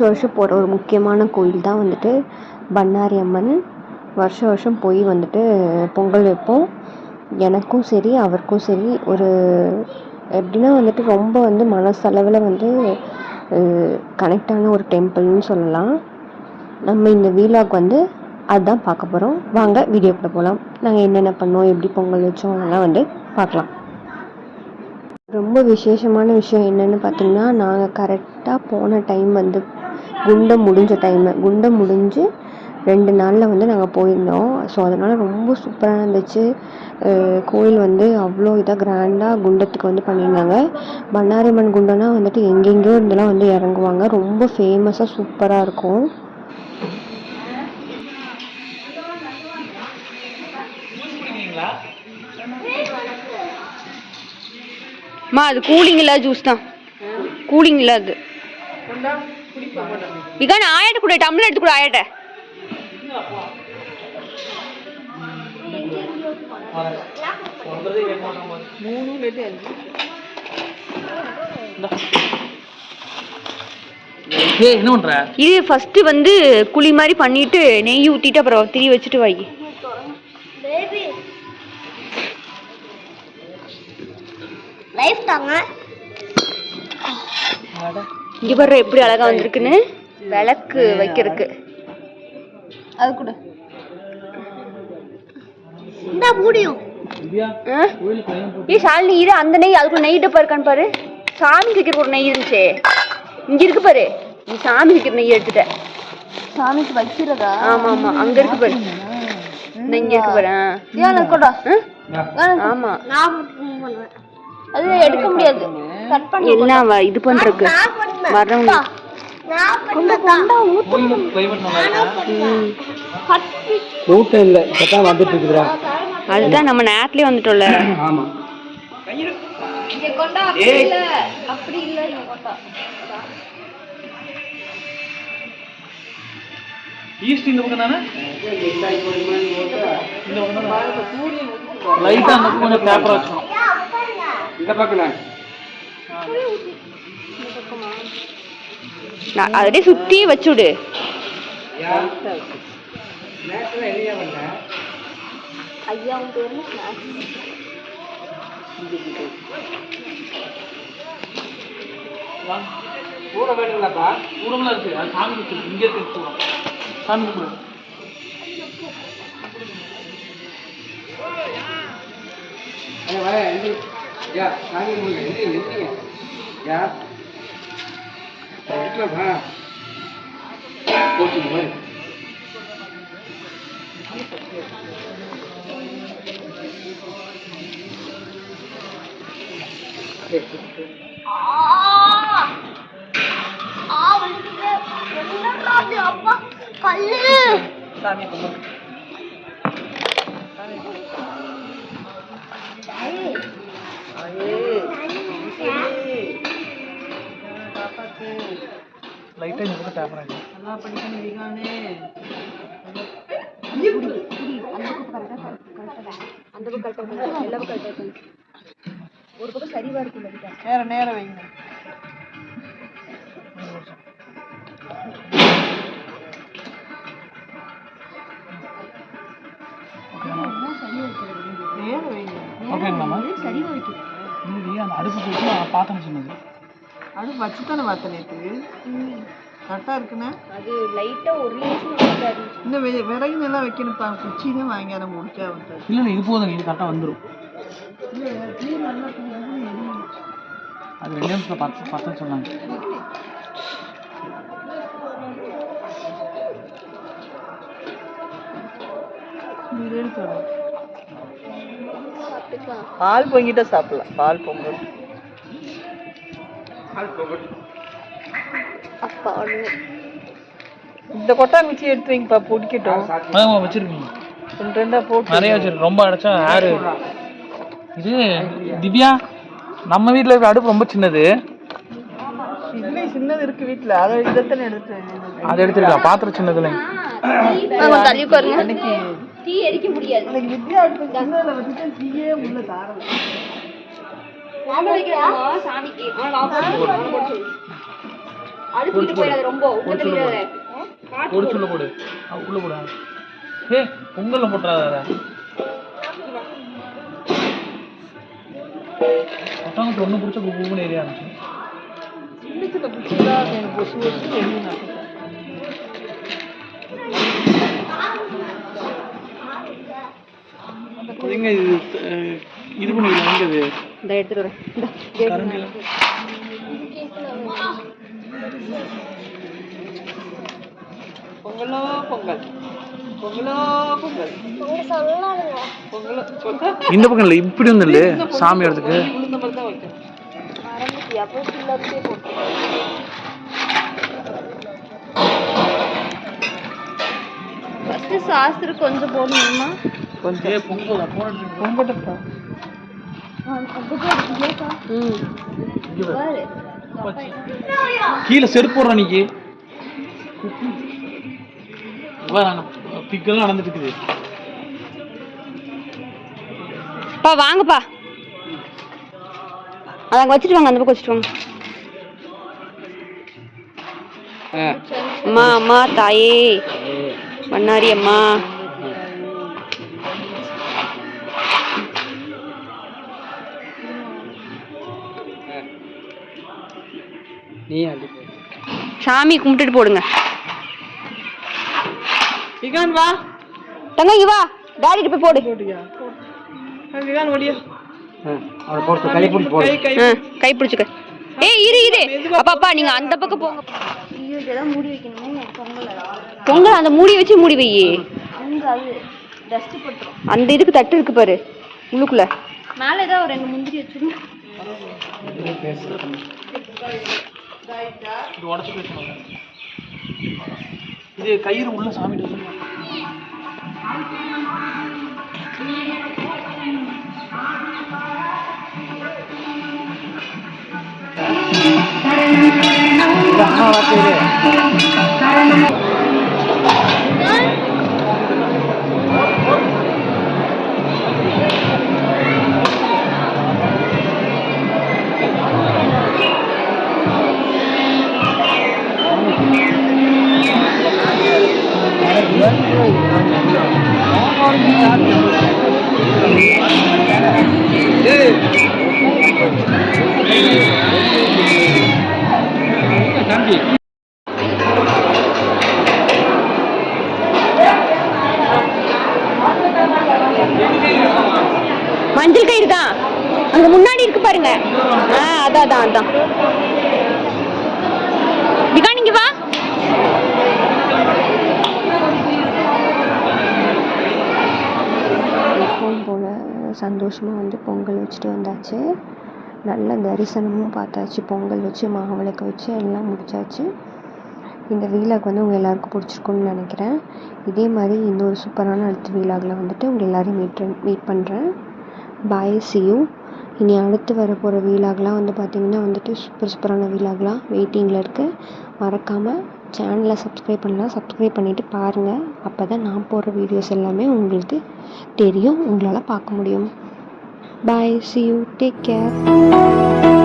வருஷம் வருஷம் போகிற ஒரு முக்கியமான கோயில் தான் வந்துட்டு பண்ணாரி அம்மன். வருஷம் வருஷம் போய் வந்துட்டு பொங்கல் வைப்போம். எனக்கும் சரி அவருக்கும் சரி ஒரு எப்படின்னா வந்துட்டு ரொம்ப வந்து மனசளவில் வந்து கனெக்டான ஒரு டெம்பிள்னு சொல்லலாம். நம்ம இந்த வீலாக் வந்து அதுதான் பார்க்க போகிறோம் வாங்க வீடியோக்குள்ளே போகலாம் நாங்கள் என்னென்ன பண்ணோம் எப்படி பொங்கல் வச்சோம் அதெல்லாம் வந்து பார்க்கலாம். ரொம்ப விசேஷமான விஷயம் என்னென்னு பார்த்தீங்கன்னா நாங்கள் கரெக்டாக போன டைம் வந்து குண்டம் முடிஞ்ச டைமு குண்டம் முடிஞ்சு ரெண்டு நாளில் வந்து நாங்கள் போயிருந்தோம். ஸோ அதனால் ரொம்ப சூப்பராக இருந்துச்சு. கோயில் வந்து அவ்வளோ இதாக கிராண்டாக குண்டத்துக்கு வந்து பண்ணியிருந்தாங்க. பண்ணாரியம்மன் குண்டம்னா வந்துட்டு எங்கெங்கேயோ இருந்தெல்லாம் வந்து இறங்குவாங்க. ரொம்ப ஃபேமஸாக சூப்பராக இருக்கும். அம்மா அது கூலிங் இல்லாத ஜூஸ் தான் கூலிங் இல்லாது விகான் ஆயாட்ட கூட டம்ளர் எடுத்து கூட ஆயாட்ட. ஏய் என்ன பண்ற? இது ஃபர்ஸ்ட் வந்து குழி மாதிரி பண்ணிட்டு நெய் ஊத்திட்டு அப்புறம் திரி வச்சுட்டு வை. லைஃப் தாங்க. இங்க பாரு எப்படி அழகா வந்திருக்குன்னு. விளக்கு வைக்கிறதுக்கு. அது கூட. இந்த முடியும். ஏய் ஷாலினி இரு அந்த நெய் அதுக்குள்ள நெய் டப்பா இருக்கான்னு பாரு. சாமி வைக்கிற ஒரு நெய் இருந்துச்சே. இங்க இருக்கு பாரு. நீ சாமி வைக்கிற நெய் எடுத்துட்ட. சாமிக்கு வைக்கிறதா? ஆமா ஆமா அங்க இருக்கு பாரு. இங்க இருக்கு பாரு? ஆமா. அது எடுக்க முடியாது. கட் பண்ணி எல்லாம் இது பண்றதுக்கு. ம். கூட்டம் இல்ல இப்பதான் வந்துட்டு இருக்குதுடா அதுதான் நம்ம நேரத்துலயே வந்துட்டோம்ல. ஆமா. அப்படி இல்ல. இங்க கொண்டா. ஈஸ்ட் இந்த பக்கம் தானே? இந்த பக்கம் லைட்டா அந்த பக்கம் கொஞ்சம் பேப்பர் வச்சோம் இந்த பக்கம் நான் அதே சுத்தி வச்சு விடு ஐயா உன் பேரு கூட வேணுங்களாப்பா கூடம்லாம் இருக்கு அது சாமி இருக்கு இங்க இருக்கு கூடம் சாமி கும்பிடு ஆ வலிக்குது என்னடா அது அப்பா கல்லு சாமி கும்பிடு லைட்டா இந்த பக்கம் பேப்பர் ஆச்சு அந்த பக்கம் கரெக்டா பண்ணு எல்லா பக்கம் கரெக்டா பண்ணு ஒரு பக்கம் சரிவா இருக்குல்ல கிட்ட நேரம் நேரம் வைங்க. சரிவா வைக்கணும் இல்லையே அந்த அடுப்பு போட்டு நான் பார்த்தேன்னு சொன்னது. அடுப்பு வச்சு தானே பார்த்த நேற்று கரெக்டாக இருக்குண்ணே. அது லைட்டா ஒரு இன்னும் வெ விறகு நல்லா வைக்கணும்ப்பா. குச்சி தான் வாங்கி அதை முடிச்சா வந்து இல்லை இல்லை இது போதுங்க இது கரெக்டாக வந்துடும் அது ரெண்டு நிமிஷத்தில் பத்து பத்துன்னு சொன்னாங்க. பால் பொங்கிட்டா சாப்பிடலாம். பால் பொங்கல் அப்பா இந்த கொட்டாங்குச்சி எடுத்து வைங்கப்பா பிடிக்கட்டும். ஆமாம் வச்சுருக்கீங்க ரெண்டு ரெண்டா போட்டு நிறைய வச்சிருக்கு ரொம்ப அடைச்சா யாரு இது திவ்யா நம்ம வீட்டில் இருக்க அடுப்பு ரொம்ப சின்னது. சின்னது இருக்கு வீட்டில் அதை எடுத்து அதை எடுத்துருக்கா பாத்திரம் சின்னதுல. கொஞ்சம் தள்ளி உட்காருங்க. அன்னைக்கு. தீ எரிக்க முடியாது. சாமிக்கு. போயிடாத ரொம்ப உள்ள போடு. உள்ள போடு. ஏ பொங்கல்ல போட்டுறாத பட்டாங்க ஒண்ணு பிடிச்ச குப்புன்னு ஏரியா இருந்துச்சு எங்க இது இது பண்ணிக்கலாம் எங்க இது. இந்த எடுத்துட்டு வரேன். பொங்கலோ பொங்கல். பொங்கலோ பொங்கல். உங்க சொல்லாதுங்க. பொங்கலோ பொங்கல். இந்த பக்கம் இல்ல இப்படி ஒண்ணு இல்ல. சாமி இடத்துக்கு. ஃபஸ்ட்டு சாஸ்திரம் கொஞ்சம் போடணுமா? கொஞ்சம் பொங்கல் பொங்கட்டப்பா. கீழே செருப்பு போடுறோம் நீக்கு பிக்கெல்லாம் நடந்துட்டு இருக்குது. பா வாங்கப்பா. அதை அங்கே வச்சுட்டு வாங்க அந்த பக்கம் வச்சுட்டு வாங்க. அம்மா அம்மா தாயே. பண்ணாரி அம்மா. நீ சாமி கும்பிட்டுட்டு போடுங்க. விகான் வா. தங்க வா டாடிட்டு போய் போடு. விகான் ஓடியா. கை பிடிச்சி கை கை. ஆ, கை பிடிச்சுக்க. ஏய் இரு இரு. அப்பா அப்பா நீங்க அந்த பக்கம் போங்க. பொங்கல் அந்த மூடி வச்சு மூடி வை. அந்த இதுக்கு தட்டு இருக்கு பாரு உள்ளுக்குள்ள. மேல ஏதோ ஒரு ரெண்டு முந்திரி வச்சிருங்க. இது உடச்சு பேசணும். இது கயிறு உள்ள சாமி சாந்தி மஞ்சள் கயிறு தான். அங்க முன்னாடி இருக்கு பாருங்க. ஆ அதான் அதான் அதான் விகா நீங்க வா எப்பவும் போல் சந்தோஷமாக வந்து பொங்கல் வச்சுட்டு வந்தாச்சு. நல்ல தரிசனமும் பார்த்தாச்சு. பொங்கல் வச்சு மாவிளக்கு வச்சு எல்லாம் முடித்தாச்சு இந்த வீலாக் வந்து உங்கள் எல்லாருக்கும் பிடிச்சிருக்கும்னு நினைக்கிறேன். இதே மாதிரி இன்னொரு சூப்பரான அடுத்த வீலாகில் வந்துட்டு உங்கள் எல்லோரையும் மீட் மீட் பண்ணுறேன் பாய் சியூ இனி அடுத்து வர போகிற வீலாக்லாம் வந்து பார்த்திங்கன்னா வந்துட்டு சூப்பர் சூப்பரான வீலாக்லாம் வெயிட்டிங்கில் இருக்குது மறக்காமல் சேனலை சப்ஸ்கிரைப் பண்ணலாம் சப்ஸ்கிரைப் பண்ணிவிட்டு பாருங்கள் அப்போ தான் நான் போடுற வீடியோஸ் எல்லாமே உங்களுக்கு தெரியும். உங்களால் பார்க்க முடியும். Bye see you take care